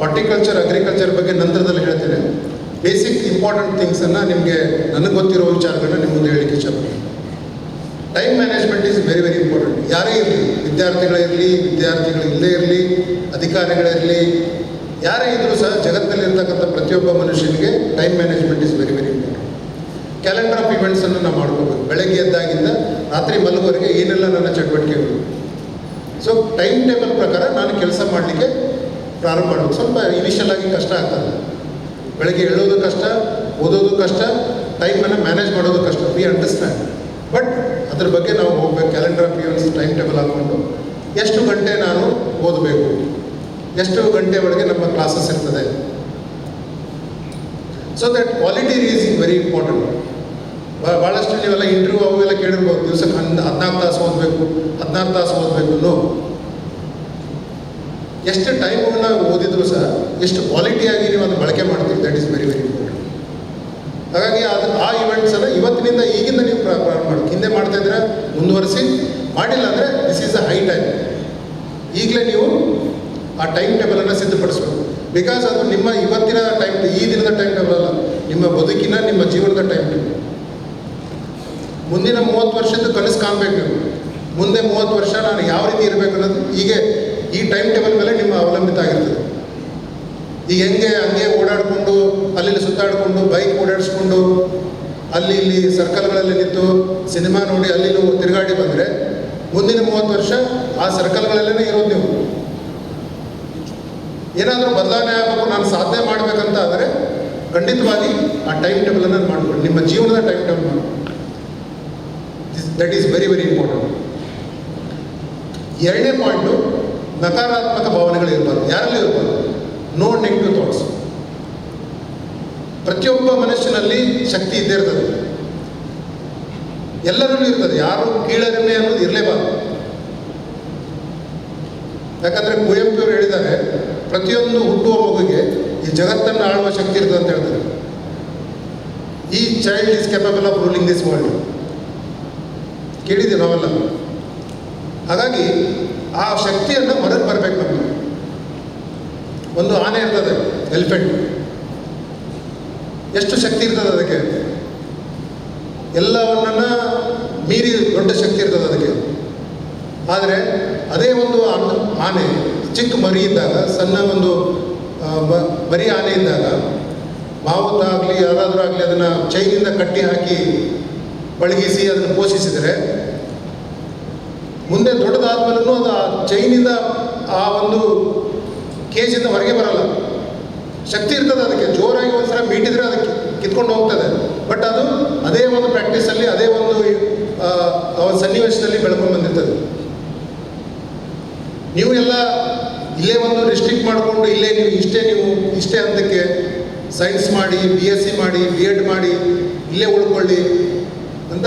ಹಾರ್ಟಿಕಲ್ಚರ್ ಅಗ್ರಿಕಲ್ಚರ್ ಬಗ್ಗೆ ನಂತರದಲ್ಲಿ ಹೇಳ್ತೇನೆ. ಬೇಸಿಕ್ ಇಂಪಾರ್ಟೆಂಟ್ ಥಿಂಗ್ಸನ್ನು ನಿಮಗೆ ನನಗೆ ಗೊತ್ತಿರೋ ವಿಚಾರಗಳನ್ನ ನಿಮ್ಮ ಮುಂದೆ ಹೇಳಲಿಕ್ಕೆ ಇಷ್ಟಪಡ್ತೀನಿ. Time management is very very important ಯಾರೇ ಇರಲಿ ವಿದ್ಯಾರ್ಥಿಗಳಿರಲಿ ವಿದ್ಯಾರ್ಥಿಗಳು ಇಲ್ಲೇ ಇರಲಿ ಅಧಿಕಾರಿಗಳಿರಲಿ ಯಾರೇ ಇದ್ದರೂ ಸಹ ಜಗತ್ತಲ್ಲಿರ್ತಕ್ಕಂಥ ಪ್ರತಿಯೊಬ್ಬ ಮನುಷ್ಯನಿಗೆ time management is very very important calendar of ಇವೆಂಟ್ಸನ್ನು ನಾವು ಮಾಡ್ಕೋಬೇಕು. ಬೆಳಗ್ಗೆ ಎದ್ದಾಗಿಂದ ರಾತ್ರಿ ಮಲಗುವವರೆಗೆ ಏನೆಲ್ಲ ನನ್ನ ಚಟುವಟಿಕೆಗಳು? ಸೊ ಟೈಮ್ ಟೇಬಲ್ ಪ್ರಕಾರ ನಾನು ಕೆಲಸ ಮಾಡಲಿಕ್ಕೆ ಪ್ರಾರಂಭ ಮಾಡಬೇಕು ಸ್ವಲ್ಪ ಇನಿಷಿಯಲ್ ಆಗಿ ಕಷ್ಟ ಆಗ್ತದೆ. ಬೆಳಗ್ಗೆ ಹೇಳೋದು ಕಷ್ಟ, ಓದೋದು ಕಷ್ಟ ಟೈಮನ್ನು ಮ್ಯಾನೇಜ್ ಮಾಡೋದು ಕಷ್ಟ. ವಿ ಅಂಡರ್ಸ್ಟ್ಯಾಂಡ್ ಬಟ್ ಅದ್ರ ಬಗ್ಗೆ ನಾವು ಹೋಗ್ಬೇಕು. ಕ್ಯಾಲೆಂಡರ್ ಇವೆಂಟ್ಸ್ ಟೈಮ್ ಟೇಬಲ್ ಹಾಕ್ಕೊಂಡು ಎಷ್ಟು ಗಂಟೆ ನಾನು ಓದಬೇಕು? ಎಷ್ಟು ಗಂಟೆ ಒಳಗೆ ನಮ್ಮ ಕ್ಲಾಸಸ್ ಇರ್ತದೆ? So that quality is very important ಭಾಳಷ್ಟು ನೀವೆಲ್ಲ ಇಂಟರ್ವ್ಯೂ ಅವೆಲ್ಲ ಕೇಳಿರ್ಬೋದು. ದಿವ್ಸಕ್ಕೆ ಹನ್ ಹದಿನಾಲ್ಕು ತಾಸು ಓದಬೇಕು, ಹದಿನಾರು ತಾಸು ಓದಬೇಕು ನೋ ಎಷ್ಟು ಟೈಮನ್ನು ಓದಿದ್ರು ಸಹ, ಎಷ್ಟು ಕ್ವಾಲಿಟಿಯಾಗಿ ನೀವು ಅದನ್ನು ಬಳಕೆ ಮಾಡ್ತೀವಿ that is very very important ಹಾಗಾಗಿ ಅದು, ಆ ಇವೆಂಟ್ಸನ್ನು ಇವತ್ತಿನಿಂದ ಈಗಿಂದ ನೀವು ಪ್ರಾ- ಪ್ರಾರಂಭ ಮಾಡಿ ಹಿಂದೆ ಮಾಡ್ತಾ ಇದ್ರೆ ಮುಂದುವರಿಸಿ. ಮಾಡಿಲ್ಲ ಅಂದರೆ this is a high time ಈಗಲೇ ನೀವು ಆ ಟೈಮ್ ಟೇಬಲನ್ನು ಸಿದ್ಧಪಡಿಸ್ಬೇಕು. ಬಿಕಾಸ್ ಅದು ನಿಮ್ಮ ಇವತ್ತಿನ ಟೈಮ್ ಈ ದಿನದ ಟೈಮ್ ಟೇಬಲ್ ಅಲ್ಲ. ನಿಮ್ಮ ಬದುಕಿನ, ನಿಮ್ಮ ಜೀವನದ ಟೈಮ್ ಟೇಬಲ್ ಮುಂದಿನ ಮೂವತ್ತು ವರ್ಷದ ಕನಸು ಕಾಣಬೇಕು ನೀವು ಮುಂದೆ ಮೂವತ್ತು ವರ್ಷ ನಾನು ಯಾವ ರೀತಿ ಇರಬೇಕು ಅನ್ನೋದು ಹೀಗೆ ಈ ಟೈಮ್ ಟೇಬಲ್ ಮೇಲೆ ನಿಮ್ಮ ಅವಲಂಬಿತ ಆಗಿರ್ತದೆ. ಈಗ ಹೆಂಗೆ ಹಂಗೆ ಓಡಾಡಿಕೊಂಡು ಅಲ್ಲಿ ಸುತ್ತಾಡಿಕೊಂಡು ಬೈಕ್ ಓಡಾಡಿಸ್ಕೊಂಡು, ಅಲ್ಲಿ ಇಲ್ಲಿ ಸರ್ಕಲ್ಗಳಲ್ಲಿ ನಿಂತು ಸಿನಿಮಾ ನೋಡಿ ಅಲ್ಲಿ ತಿರುಗಾಡಿ ಬಂದರೆ ಮುಂದಿನ ಮೂವತ್ತು ವರ್ಷ ಆ ಸರ್ಕಲ್ಗಳಲ್ಲೇ ಇರೋದು ನೀವು. ಏನಾದರೂ ಬದಲಾವಣೆ ಆಗಬೇಕು, ನಾನು ಸಾಧನೆ ಮಾಡಬೇಕಂತ ಆದರೆ ಖಂಡಿತವಾಗಿ ಆ ಟೈಮ್ ಟೇಬಲನ್ನು ಮಾಡಿಕೊಳ್ಳಿ. ನಿಮ್ಮ ಜೀವನದ ಟೈಮ್ ಟೇಬಲ್ ಮಾಡಿ that is very very important ಎರಡನೇ ಪಾಯಿಂಟು ನಕಾರಾತ್ಮಕ ಭಾವನೆಗಳು ಇರಬಾರ್ದು. ಯಾರಲ್ಲಿ ಇರಬಾರ್ದು? ನೋ ನೆಗೆಟಿವ್ ಥಾಟ್ಸ್ ಪ್ರತಿಯೊಬ್ಬ ಮನುಷ್ಯನಲ್ಲಿ ಶಕ್ತಿ ಇದ್ದೇ ಇರ್ತದೆ. ಎಲ್ಲರಲ್ಲೂ ಇರ್ತದೆ. ಯಾರು ಕೀಳರಿಮೆ ಅನ್ನೋದು ಇರಲೇಬಾರ್ದು. ಯಾಕಂದರೆ ಕುವೆಂಪು ಅವರು ಹೇಳಿದ್ದಾರೆ, ಪ್ರತಿಯೊಂದು ಹುಟ್ಟುವ ಮಗುವಿಗೆ ಈ ಜಗತ್ತನ್ನು ಆಳುವ ಶಕ್ತಿ ಇರ್ತದೆ ಅಂತ ಹೇಳ್ತಾರೆ. ಈ child is capable of ruling this world ಕೇಳಿದ್ದೀವಿ ನಾವೆಲ್ಲ. ಹಾಗಾಗಿ ಆ ಶಕ್ತಿಯನ್ನು ಹೊರಗೆ ಬರಬೇಕು ನಮಗೆ. ಒಂದು ಆನೆ ಇರ್ತದೆ ಎಲಿಫೆಂಟ್ ಎಷ್ಟು ಶಕ್ತಿ ಇರ್ತದೆ ಅದಕ್ಕೆ? ಎಲ್ಲವನ್ನ ಮೀರಿ ದೊಡ್ಡ ಶಕ್ತಿ ಇರ್ತದೆ ಅದಕ್ಕೆ. ಆದರೆ ಅದೇ ಒಂದು ಆನೆ, ಚಿಕ್ಕ ಮರಿ ಇದ್ದಾಗ, ಸಣ್ಣ ಒಂದು ಮರಿ ಆನೆ ಇದ್ದಾಗ ಮಾವುತ ಆಗಲಿ ಯಾರಾದರೂ ಆಗಲಿ ಅದನ್ನು ಚೈನಿಂದ ಕಟ್ಟಿ ಹಾಕಿ, ಬಳಗಿಸಿ, ಅದನ್ನು ಪೋಷಿಸಿದರೆ ಮುಂದೆ ದೊಡ್ಡದಾದ್ಮೇಲೂ ಅದು ಆ ಚೈನಿಂದ ಆ ಒಂದು ಕೇಜಿಂದ ಹೊರಗೆ ಬರಲ್ಲ. ಶಕ್ತಿ ಇರ್ತದೆ ಅದಕ್ಕೆ. ಜೋರಾಗಿ ಒಂದ್ಸಲ ಮೀಟಿದ್ರೆ ಅದಕ್ಕೆ ಕಿತ್ಕೊಂಡು ಹೋಗ್ತದೆ. ಬಟ್ ಅದು ಅದೇ ಒಂದು ಪ್ರಾಕ್ಟೀಸಲ್ಲಿ ಅದೇ ಒಂದು ಸನ್ನಿವೇಶದಲ್ಲಿ ಬೆಳ್ಕೊಂಡು ಬಂದಿರ್ತದೆ. ನೀವು ಎಲ್ಲ ಇಲ್ಲೇ ಒಂದು ರಿಸ್ಟ್ರಿಕ್ಟ್ ಮಾಡಿಕೊಂಡು ಇಲ್ಲೇ ನೀವು ಇಷ್ಟೇ ನೀವು ಇಷ್ಟೇ ಹಂತಕ್ಕೆ ಸೈನ್ಸ್ ಮಾಡಿ ಬಿ ಎಸ್ ಸಿ ಮಾಡಿ ಬಿ ಎಡ್ ಮಾಡಿ, ಇಲ್ಲೇ ಉಳ್ಕೊಳ್ಳಿ ಅಂತ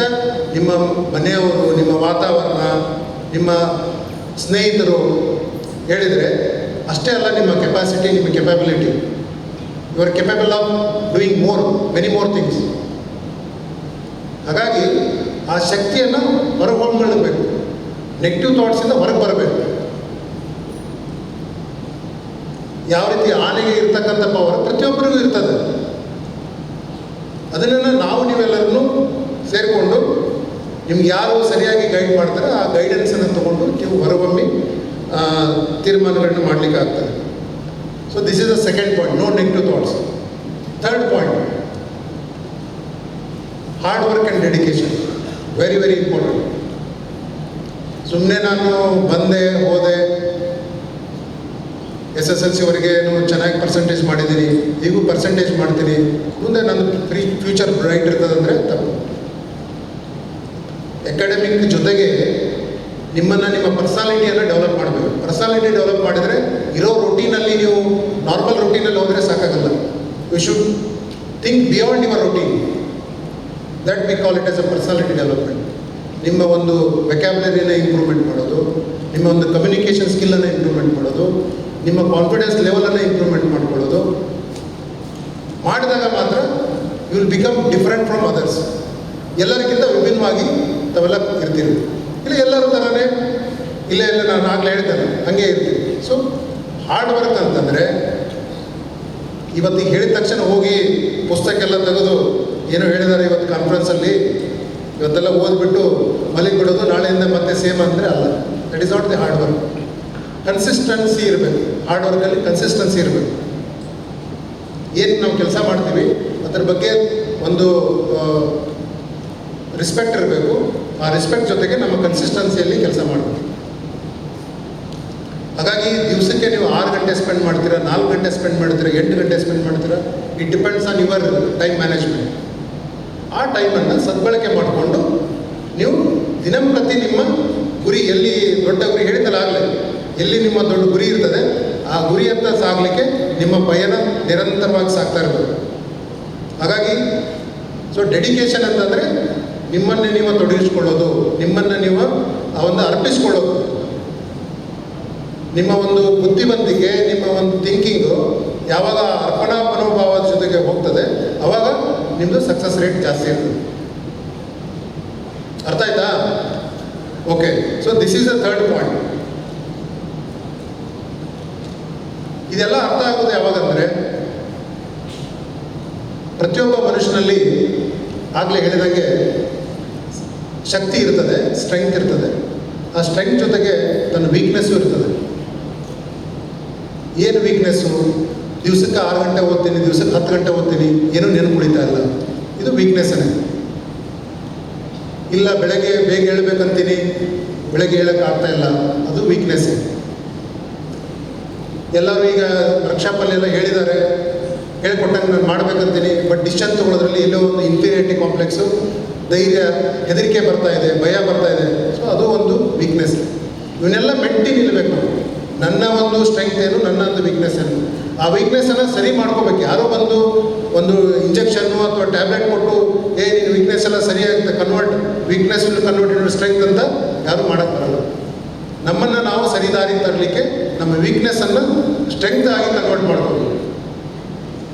ನಿಮ್ಮ ಮನೆಯವರು, ನಿಮ್ಮ ವಾತಾವರಣ ನಿಮ್ಮ ಸ್ನೇಹಿತರು ಹೇಳಿದರೆ, ಅಷ್ಟೇ ಅಲ್ಲ, ನಿಮ್ಮ ಕೆಪಾಸಿಟಿ ನಿಮ್ಮ capability you are capable of doing more many more things ಹಾಗಾಗಿ, ಆ ಶಕ್ತಿಯನ್ನು ಹೊರಗೊಳ್ಳಬೇಕು ನೆಗೆಟಿವ್ ಥಾಟ್ಸಿಂದ ಹೊರಗೆ ಬರಬೇಕು. ಯಾವ ರೀತಿ ಆನೆಗೆ ಇರ್ತಕ್ಕಂಥ ಪವರ್ ಪ್ರತಿಯೊಬ್ಬರಿಗೂ ಇರ್ತದೆ. ಅದನ್ನೆಲ್ಲ ನಾವು ನೀವೆಲ್ಲರನ್ನು ಸೇರಿಕೊಂಡು ನಿಮ್ಗೆ ಯಾರು ಸರಿಯಾಗಿ ಗೈಡ್ ಮಾಡ್ತಾರೆ, ಆ ಗೈಡೆನ್ಸನ್ನು ತಗೊಂಡು ನೀವು ಹೊರಗೊಮ್ಮಿ ತೀರ್ಮಾನಗಳನ್ನು ಮಾಡಲಿಕ್ಕೆ ಆಗ್ತದೆ. So this is the second point no negative thoughts third point hard work and dedication very very important ಸುಮ್ಮನೆ ನಾನು ಬಂದೆ, ಹೋದೆ ಎಸ್ ಎಸ್ ಎಲ್ ಸಿವರೆಗೆ ಚೆನ್ನಾಗಿ ಪರ್ಸೆಂಟೇಜ್ ಮಾಡಿದ್ದೀನಿ ಈಗೂ ಪರ್ಸೆಂಟೇಜ್ ಮಾಡ್ತೀನಿ, ಮುಂದೆ ನನ್ನ ಫ್ರೀ ಫ್ಯೂಚರ್ ಬ್ರೈಟ್ ಇರ್ತದೆ ಅಂದರೆ ತಪ್ಪು. ಅಕಾಡೆಮಿಕ್ ಜೊತೆಗೆ ನಿಮ್ಮನ್ನು ನಿಮ್ಮ ಪರ್ಸನಾಲಿಟಿಯನ್ನು ಡೆವಲಪ್ ಮಾಡಬೇಕು. ಪರ್ಸನಾಲಿಟಿ ಡೆವಲಪ್ ಮಾಡಿದರೆ ಇರೋ ರೊಟೀನಲ್ಲಿ ನೀವು ನಾರ್ಮಲ್ ರೊಟೀನಲ್ಲಿ ಹೋದರೆ ಸಾಕಾಗಲ್ಲ. You should think beyond your routine that we call it as a personality development ನಿಮ್ಮ ಒಂದು ವೆಕ್ಯಾಬ್ಲರಿನ ಇಂಪ್ರೂವ್ಮೆಂಟ್ ಮಾಡೋದು, ನಿಮ್ಮ ಒಂದು ಕಮ್ಯುನಿಕೇಷನ್ ಸ್ಕಿಲ್ಲನ್ನು ಇಂಪ್ರೂವ್ಮೆಂಟ್ ಮಾಡೋದು, ನಿಮ್ಮ ಕಾನ್ಫಿಡೆನ್ಸ್ ಲೆವೆಲನ್ನು ಇಂಪ್ರೂವ್ಮೆಂಟ್ ಮಾಡ್ಕೊಳ್ಳೋದು. ಮಾಡಿದಾಗ ಮಾತ್ರ you will become different from others ಎಲ್ಲರಿಗಿಂತ ವಿಭಿನ್ನವಾಗಿ ತಾವೆಲ್ಲ ಇರ್ತೀವಿ. ಇಲ್ಲ, ಎಲ್ಲರೂ ಥರನೇ ಇಲ್ಲ ಇಲ್ಲ ನಾನು ಆಗಲೇ ಹೇಳ್ತೇನೆ, ಹಂಗೆ ಇರ್ತೀವಿ. ಸೊ ಹಾರ್ಡ್ ವರ್ಕ್ ಅಂತಂದರೆ, ಇವತ್ತಿಗೆ ಹೇಳಿದ ತಕ್ಷಣ ಹೋಗಿ ಪುಸ್ತಕ ಎಲ್ಲ ತೆಗೆದು ಏನು ಹೇಳಿದ್ದಾರೆ ಇವತ್ತು ಕಾನ್ಫರೆನ್ಸಲ್ಲಿ ಇವತ್ತೆಲ್ಲ ಓದ್ಬಿಟ್ಟು ಮಲಿಗೆ ಬಿಡೋದು, ನಾಳೆಯಿಂದ ಮತ್ತೆ ಸೇಮ್ ಅಂದರೆ ಅಲ್ಲ. That is not the hard work consistency ಇರಬೇಕು. ಹಾರ್ಡ್ ವರ್ಕಲ್ಲಿ ಕನ್ಸಿಸ್ಟೆನ್ಸಿ ಇರಬೇಕು. ಏನು ನಾವು ಕೆಲಸ ಮಾಡ್ತೀವಿ, ಅದ್ರ ಬಗ್ಗೆ ಒಂದು ರಿಸ್ಪೆಕ್ಟ್ ಇರಬೇಕು. ಆ ರೆಸ್ಪೆಕ್ಟ್ ಜೊತೆಗೆ ನಮ್ಮ ಕನ್ಸಿಸ್ಟೆನ್ಸಿಯಲ್ಲಿ ಕೆಲಸ ಮಾಡಬೇಕು ಹಾಗಾಗಿ ದಿವಸಕ್ಕೆ ನೀವು ಆರು ಗಂಟೆ ಸ್ಪೆಂಡ್ ಮಾಡ್ತೀರಾ, ನಾಲ್ಕು ಗಂಟೆ ಸ್ಪೆಂಡ್ ಮಾಡ್ತೀರಾ, ಎಂಟು ಗಂಟೆ ಸ್ಪೆಂಡ್ ಮಾಡ್ತೀರಾ it depends on your time management ಆ ಟೈಮನ್ನು ಸದ್ಬಳಕೆ ಮಾಡಿಕೊಂಡು ನೀವು ದಿನಂಪ್ರತಿ ನಿಮ್ಮ ಗುರಿ ಎಲ್ಲಿ ದೊಡ್ಡ ಗುರಿ ಹೇಳಿದ್ದಲ್ಲ ಆಗಲೇ, ಎಲ್ಲಿ ನಿಮ್ಮ ದೊಡ್ಡ ಗುರಿ ಇರ್ತದೆ, ಆ ಗುರಿಯತ್ತ ಸಾಗಲಿಕ್ಕೆ ನಿಮ್ಮ ಪಯಣ ನಿರಂತರವಾಗಿ ಸಾಗ್ತಾ ಇರಬೇಕು. ಹಾಗಾಗಿ ಸೊ ಡೆಡಿಕೇಶನ್ ಅಂತಂದರೆ ನಿಮ್ಮನ್ನೇ ನೀವು ತೊಡಗಿಸ್ಕೊಳ್ಳೋದು, ನಿಮ್ಮನ್ನು ನೀವು ಒಂದು ಅರ್ಪಿಸ್ಕೊಳ್ಳೋದು. ನಿಮ್ಮ ಒಂದು ಬುದ್ಧಿವಂತಿಕೆ, ನಿಮ್ಮ ಒಂದು ಥಿಂಕಿಂಗು ಯಾವಾಗ ಅರ್ಪಣಾ ಮನೋಭಾವದ ಜೊತೆಗೆ ಹೋಗ್ತದೆ, ಅವಾಗ ನಿಮ್ಮದು ಸಕ್ಸಸ್ ರೇಟ್ ಜಾಸ್ತಿ ಇರ್ತದೆ. ಅರ್ಥ ಆಯ್ತಾ? Okay so this is the third point ಇದೆಲ್ಲ ಅರ್ಥ ಆಗೋದು ಯಾವಾಗಂದ್ರೆ, ಪ್ರತಿಯೊಬ್ಬ ಮನುಷ್ಯನಲ್ಲಿ ಆಗಲೇ ಹೇಳಿದಂಗೆ ಶಕ್ತಿ ಇರ್ತದೆ ಸ್ಟ್ರೆಂತ್ ಇರ್ತದೆ. ಆ ಸ್ಟ್ರೆಂತ್ ಜೊತೆಗೆ ತನ್ನ ವೀಕ್ನೆಸ್ಸು ಇರ್ತದೆ. ಏನು ವೀಕ್ನೆಸ್ಸು ದಿವಸಕ್ಕೆ ಆರು ಗಂಟೆ ಓದ್ತೀನಿ, ದಿವಸಕ್ಕೆ ಹತ್ತು ಗಂಟೆ ಓದ್ತೀನಿ, ಏನೂ ನೆನಪು ಉಳಿತಾ ಇಲ್ಲ. ಇದು ವೀಕ್ನೆಸ್ಸೇ ಇಲ್ಲ, ಬೆಳಗ್ಗೆ ಬೇಗ ಹೇಳ್ಬೇಕಂತೀನಿ ಬೆಳಗ್ಗೆ ಹೇಳಕ್ಕೆ ಆಗ್ತಾ ಇಲ್ಲ, ಅದು ವೀಕ್ನೆಸ್ ಎಲ್ಲರೂ ಈಗ ವರ್ಕ್ಶಾಪಲ್ಲಿ ಎಲ್ಲ ಹೇಳಿದ್ದಾರೆ, ಹೇಳ್ಕೊಟ್ಟಂಗೆ ನಾನು ಮಾಡ್ಬೇಕಂತೀನಿ ಬಟ್ ಡಿಸಿಷನ್ ತೊಗೊಳೋದ್ರಲ್ಲಿ ಎಲ್ಲೋ ಒಂದು ಇನ್ಫೀರಿಯಾರಿಟಿ ಕಾಂಪ್ಲೆಕ್ಸು ಧೈರ್ಯ, ಹೆದರಿಕೆ ಬರ್ತಾ ಇದೆ, ಭಯ ಬರ್ತಾ ಇದೆ. ಸೊ ಅದು ಒಂದು ವೀಕ್ನೆಸ್ ಇವನ್ನೆಲ್ಲ ಮೆಟ್ಟಿ ನಿಲ್ಲಬೇಕು ನನ್ನ ಒಂದು ಸ್ಟ್ರೆಂತ್ ಏನು, ನನ್ನ ಒಂದು ವೀಕ್ನೆಸ್ ಏನು? ಆ ವೀಕ್ನೆಸ್ಸನ್ನು ಸರಿ ಮಾಡ್ಕೋಬೇಕು. ಯಾರೋ ಬಂದು ಒಂದು ಇಂಜೆಕ್ಷನ್ನು ಅಥವಾ ಟ್ಯಾಬ್ಲೆಟ್ ಕೊಟ್ಟು, ಏ, ನಿನ್ನ ವೀಕ್ನೆಸ್ ಎಲ್ಲ ಸರಿಯಾಗುತ್ತೆ convert weakness convert in strength ಅಂತ ಯಾರು ಮಾಡೋಕ್ಕೆ ಬರಲ್ಲ. ನಮ್ಮನ್ನು ನಾವು ಸರಿದಾರಿ ತರಲಿಕ್ಕೆ ನಮ್ಮ ವೀಕ್ನೆಸ್ಸನ್ನು ಸ್ಟ್ರೆಂತ್ ಆಗಿ ಕನ್ವರ್ಟ್ ಮಾಡ್ಕೋಬೇಕು.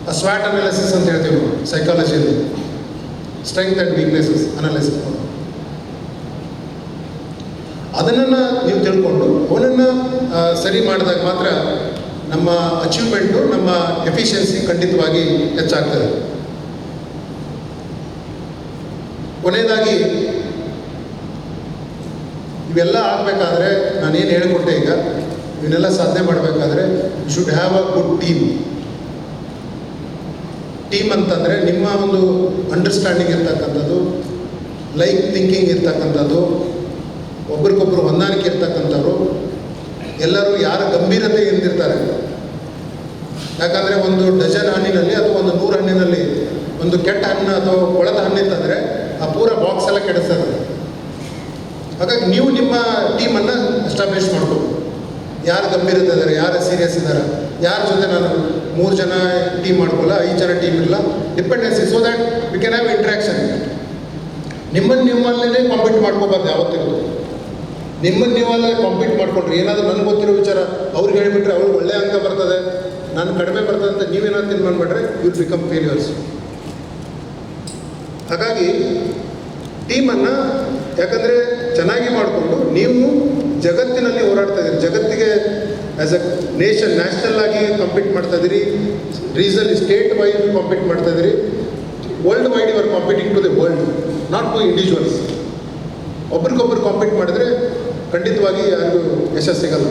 ಆ ಸ್ವಾಟ್ ಅನಾಲಿಸಿಸ್ ಅಂತ ಹೇಳ್ತೀವಿ ಸೈಕಾಲಜಿಯಲ್ಲಿ ಸ್ಟ್ರೆಂಗ್ತ್ ಆ್ಯಂಡ್ ವೀಕ್ನೆಸಸ್ ಅನಾಲಿಸಿಸ್ ಅದನ್ನು ನೀವು ತಿಳ್ಕೊಂಡು, ಅವನನ್ನು ಸರಿ ಮಾಡಿದಾಗ ಮಾತ್ರ ನಮ್ಮ ಅಚೀವ್ಮೆಂಟು ನಮ್ಮ ಎಫಿಷಿಯನ್ಸಿ ಖಂಡಿತವಾಗಿ ಹೆಚ್ಚಾಗ್ತದೆ. ಕೊನೆಯದಾಗಿ, ಇವೆಲ್ಲ ಆಗಬೇಕಾದ್ರೆ ನಾನೇನು ಹೇಳಿಕೊಟ್ಟೆ ಈಗ, ಇವನ್ನೆಲ್ಲ ಸಾಧನೆ ಮಾಡಬೇಕಾದ್ರೆ you should have a good team team ಅಂತಂದರೆ ನಿಮ್ಮ ಒಂದು ಅಂಡರ್ಸ್ಟ್ಯಾಂಡಿಂಗ್ ಇರ್ತಕ್ಕಂಥದ್ದು ಲೈಕ್ ಥಿಂಕಿಂಗ್ ಇರ್ತಕ್ಕಂಥದ್ದು, ಒಬ್ರಿಗೊಬ್ರು ಹೊಂದಾಣಿಕೆ ಇರ್ತಕ್ಕಂಥವ್ರು, ಎಲ್ಲರೂ ಯಾರ ಗಂಭೀರತೆ ಎಂದಿರ್ತಾರೆ ಯಾಕಂದರೆ ಒಂದು ಡಜನ್ ಹಣ್ಣಿನಲ್ಲಿ ಅಥವಾ ಒಂದು ನೂರು ಹಣ್ಣಿನಲ್ಲಿ ಒಂದು ಕೆಟ್ಟ ಹಣ್ಣು ಅಥವಾ ಕೊಳದ ಹಣ್ಣು ಇತ್ತಂದರೆ ಆ ಪೂರ ಬಾಕ್ಸ್ ಎಲ್ಲ ಕೆಡಿಸ್ತದೆ. ಹಾಗಾಗಿ ನೀವು ನಿಮ್ಮ ಟೀಮನ್ನು ಎಸ್ಟಾಬ್ಲಿಷ್ ಮಾಡ್ಕೋಬೇಕು. ಯಾರು ಗಂಭೀರತೆ ಇದ್ದಾರೆ ಯಾರು ಸೀರಿಯಸ್ ಇದ್ದಾರೆ ಯಾರ ಜೊತೆ ನಾನು ಮೂರು ಜನ ಟೀಮ್ ಮಾಡ್ಕೊಳ್ಳ ಐದು ಜನ ಟೀಮ್ ಇಲ್ಲ dependency so that we can have interaction ನಿಮ್ಮನ್ನು ನಿಮ್ಮಲ್ಲೇ ಕಾಂಪೀಟ್ ಮಾಡ್ಕೋಬಾರ್ದು ಯಾವತ್ತಿರೋದು ನಿಮ್ಮನ್ನು ನೀವಲ್ಲೇ ಕಾಂಪೀಟ್ ಮಾಡ್ಕೊಂಡ್ರಿ ಏನಾದರೂ ನನಗೆ ಗೊತ್ತಿರೋ ವಿಚಾರ, ಅವ್ರಿಗೆ ಹೇಳಿಬಿಟ್ರೆ ಅವ್ರಿಗೆ ಒಳ್ಳೆ ಅಂಕ ಬರ್ತದೆ, ನಾನು ಕಡಿಮೆ ಬರ್ತದೆ ಅಂತ ನೀವೇನಾದ್ರು ಯು ವಿಲ್ ಬಿಕಮ್ ಫೇಲಿಯರ್ಸ್ ಹಾಗಾಗಿ ಟೀಮನ್ನು ಯಾಕಂದರೆ ಚೆನ್ನಾಗಿ ಮಾಡಿಕೊಂಡು ನೀವು ಜಗತ್ತಿನಲ್ಲಿ ಹೋರಾಡ್ತಾ ಇದ್ದೀರಿ. ಜಗತ್ತಿಗೆ ಆ್ಯಸ್ ಅ ನೇಷನ್ ನ್ಯಾಷನಲ್ ಆಗಿ ಕಂಪೀಟ್ ಮಾಡ್ತಾ ಇದ್ದೀರಿ ರೀಸನ್ ಸ್ಟೇಟ್ ವೈಡ್ ಕಾಂಪೀಟ್ ಮಾಡ್ತಾ ಇದ್ದೀರಿ worldwide are competing to the world not to individuals ಒಬ್ರಿಗೊಬ್ರು ಕಾಂಪೀಟ್ ಮಾಡಿದ್ರೆ ಖಂಡಿತವಾಗಿ ಯಾರಿಗೂ ಯಶಸ್ಸು ಸಿಗಲ್ಲ.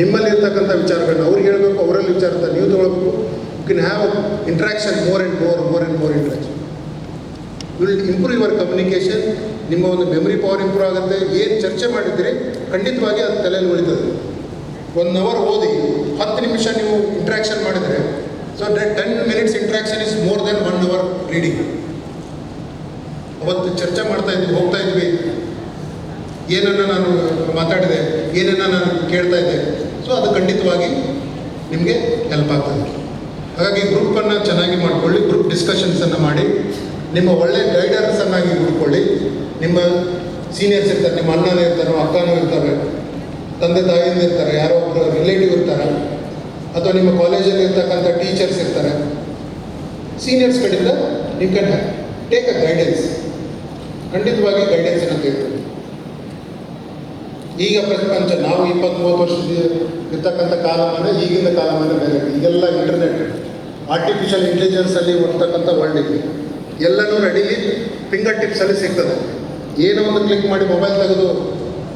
ನಿಮ್ಮಲ್ಲಿ ಇರ್ತಕ್ಕಂಥ ವಿಚಾರಗಳನ್ನ ಅವ್ರಿಗೆ ಹೇಳಬೇಕು, ಅವರಲ್ಲಿ ವಿಚಾರ ನೀವು ತೊಗೊಳ್ಬೇಕು. You can have interaction more and more more and more interaction will improve your communication ನಿಮ್ಮ ಒಂದು ಮೆಮರಿ ಪವರ್ ಇಂಪ್ರೂವ್ ಆಗುತ್ತೆ. ಏನು ಚರ್ಚೆ ಮಾಡಿದ್ರೆ ಖಂಡಿತವಾಗಿ ಅದು ತಲೆಯಲ್ಲಿ ಉಳಿತದೆ. ಒನ್ ಅವರ್ ಓದಿ, ಹತ್ತು ನಿಮಿಷ ನೀವು ಇಂಟ್ರಾಕ್ಷನ್ ಮಾಡಿದರೆ so ten minutes interaction is more than one hour reading ಅವತ್ತು ಚರ್ಚೆ ಮಾಡ್ತಾ ಇದ್ವಿ, ಹೋಗ್ತಾ ಇದ್ವಿ. ಏನನ್ನು ನಾನು ಮಾತಾಡಿದೆ, ಏನನ್ನ ನಾನು ಕೇಳ್ತಾ ಇದ್ದೆ ಸೊ ಅದು ಖಂಡಿತವಾಗಿ ನಿಮಗೆ ಹೆಲ್ಪ್ ಆಗ್ತದೆ. ಹಾಗಾಗಿ ಗ್ರೂಪನ್ನು ಚೆನ್ನಾಗಿ ಮಾಡಿಕೊಳ್ಳಿ ಗ್ರೂಪ್ ಡಿಸ್ಕಷನ್ಸನ್ನು ಮಾಡಿ, ನಿಮ್ಮ ಒಳ್ಳೆ ಗೈಡರ್ಸನ್ನಾಗಿ ಹುಡ್ಕೊಳ್ಳಿ. ನಿಮ್ಮ ಸೀನಿಯರ್ಸ್ ಇರ್ತಾರೆ, ನಿಮ್ಮ ಅಣ್ಣನೇ ಇರ್ತಾರೋ ಅಕ್ಕನೂ ಇರ್ತಾರೆ ತಂದೆ ತಾಯಿಯಿಂದ ಇರ್ತಾರೆ, ಯಾರೋ ಒಬ್ಬರು ರಿಲೇಟಿವ್ ಇರ್ತಾರೆ, ಅಥವಾ ನಿಮ್ಮ ಕಾಲೇಜಲ್ಲಿ ಇರ್ತಕ್ಕಂಥ ಟೀಚರ್ಸ್ ಇರ್ತಾರೆ. ಸೀನಿಯರ್ಸ್ ಕಡೆಯಿಂದ ನೀವು ಕ್ಯಾನ್ ಟೇಕ್ ಅ ಗೈಡೆನ್ಸ್ ಖಂಡಿತವಾಗಿ ಗೈಡೆನ್ಸನ್ನು ತೆಗೆದುಕೊಳ್ಳಿ ಈಗ ಪ್ರಪಂಚ, ನಾವು ಇಪ್ಪತ್ತ್ ಮೂವತ್ತು ವರ್ಷದ ಇರ್ತಕ್ಕಂಥ ಕಾಲಮಾನ ಈಗಿನ ಕಾಲಮಾನ ಬೇರೆ, ಈಗೆಲ್ಲ ಇಂಟರ್ನೆಟ್ ಆರ್ಟಿಫಿಷಿಯಲ್ ಇಂಟೆಲಿಜೆನ್ಸಲ್ಲಿ ಹೊರ್ತಕ್ಕಂಥ ವರ್ಲ್ಡ್ ಇದೆ. ಎಲ್ಲನೂ ರೆಡಿಲಿ ಫಿಂಗರ್ ಟಿಪ್ಸಲ್ಲಿ ಸಿಗ್ತದೆ. ಏನೋ ಒಂದು ಕ್ಲಿಕ್ ಮಾಡಿ ಮೊಬೈಲ್ ತೆಗೆದು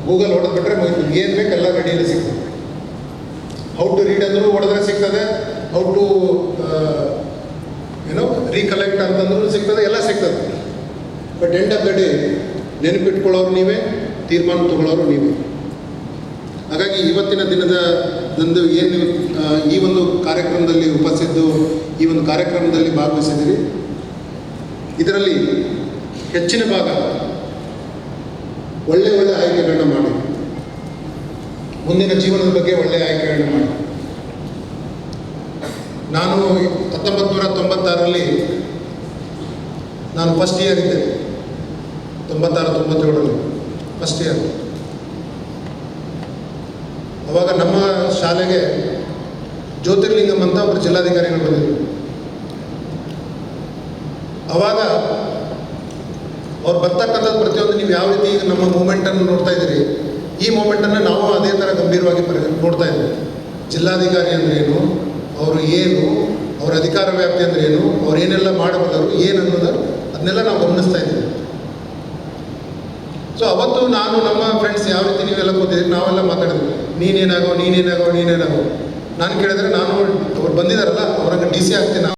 ಗೂಗಲ್ ಹೊಡೆದ್ಬಿಟ್ರೆ ಮುಗಿತು. ಏನು ಬೇಕೆಲ್ಲ ರೆಡಿಯಲ್ಲಿ ಸಿಗ್ತದೆ. ಹೌ ಟು ರೀಡ್ ಅಂದರೂ ಹೊಡೆದ್ರೆ ಸಿಗ್ತದೆ. ಹೌ ಟು ಏನೋ ರೀಕಲೆಕ್ಟ್ ಅಂತಂದ್ರೂ ಸಿಗ್ತದೆ, ಎಲ್ಲ ಸಿಗ್ತದೆ. But end of the day ನೆನಪಿಟ್ಕೊಳ್ಳೋರು ನೀವೇ, ತೀರ್ಮಾನ ತಗೊಳ್ಳೋರು ನೀವೇ. ಹಾಗಾಗಿ ಇವತ್ತಿನ ದಿನದ ನಂದು ಏನು ಈ ಒಂದು ಕಾರ್ಯಕ್ರಮದಲ್ಲಿ ಉಪಸ್ಥಿದ್ದು, ಈ ಒಂದು ಕಾರ್ಯಕ್ರಮದಲ್ಲಿ ಭಾಗವಹಿಸಿದ್ದೀರಿ. ಇದರಲ್ಲಿ ಹೆಚ್ಚಿನ ಭಾಗ ಒಳ್ಳೆ ಒಳ್ಳೆ ಆಯ್ಕೆಗಳನ್ನ ಮಾಡಿ. ಮುಂದಿನ ಜೀವನದ ಬಗ್ಗೆ ಒಳ್ಳೆಯ ಆಯ್ಕೆಗಳನ್ನ ಮಾಡಿ. ನಾನು ಹತ್ತೊಂಬತ್ತು ನೂರ ತೊಂಬತ್ತಾರರಲ್ಲಿ ನಾನು ಫಸ್ಟ್ ಇಯರ್ ಇದ್ದೆ. ತೊಂಬತ್ತಾರು, ತೊಂಬತ್ತೇಳರಲ್ಲಿ ಫಸ್ಟ್ ಇಯರ್ ಅವಾಗ ನಮ್ಮ ಶಾಲೆಗೆ ಜ್ಯೋತಿರ್ಲಿಂಗಂ ಅಂತ ಒಬ್ಬರು ಜಿಲ್ಲಾಧಿಕಾರಿಗಳು ಬಂದಿದ್ದರು ಅವಾಗ ಅವ್ರು ಬರ್ತಕ್ಕಂಥದ್ದು ಪ್ರತಿಯೊಂದು ನೀವು ಯಾವ ರೀತಿ ಈಗ ನಮ್ಮ ಮೂಮೆಂಟನ್ನು ನೋಡ್ತಾ ಇದ್ದೀರಿ, ಈ ಮೂಮೆಂಟನ್ನು ನಾವು ಅದೇ ಥರ ಗಂಭೀರವಾಗಿ ಪರಿ, ನೋಡ್ತಾ ಇದ್ದೀವಿ. ಜಿಲ್ಲಾಧಿಕಾರಿ ಅಂದ್ರೇನು ಅವರು ಏನು? ಅವರ ಅಧಿಕಾರ ವ್ಯಾಪ್ತಿ ಅಂದ್ರೆ ಏನು? ಅವ್ರು ಏನೆಲ್ಲ ಮಾಡಬಲ್ಲರು, ಏನು ಅನ್ನೋದು ಅದನ್ನೆಲ್ಲ ನಾವು ಗಮನಿಸ್ತಾ ಇದ್ದೀವಿ. ಸೊ ಅವತ್ತು ನಾನು ನಮ್ಮ ಫ್ರೆಂಡ್ಸ್ ಯಾವ ರೀತಿ ನೀವೆಲ್ಲ ಕೂತಿದ್ದೀರಿ, ನಾವೆಲ್ಲ ಮಾತಾಡಿದ್ವಿ. ನೀನೇನಾಗೋ ನೀನೇನಾಗೋ ನೀನೇನಾಗೋ. ನಾನು ಕೇಳಿದ್ರೆ ನಾನು ಅವ್ರು ಬಂದಿದ್ದಾರಲ್ಲ, ಅವ್ರಂಗೆ ಡಿ ಸಿ ಆಗ್ತೀನಿ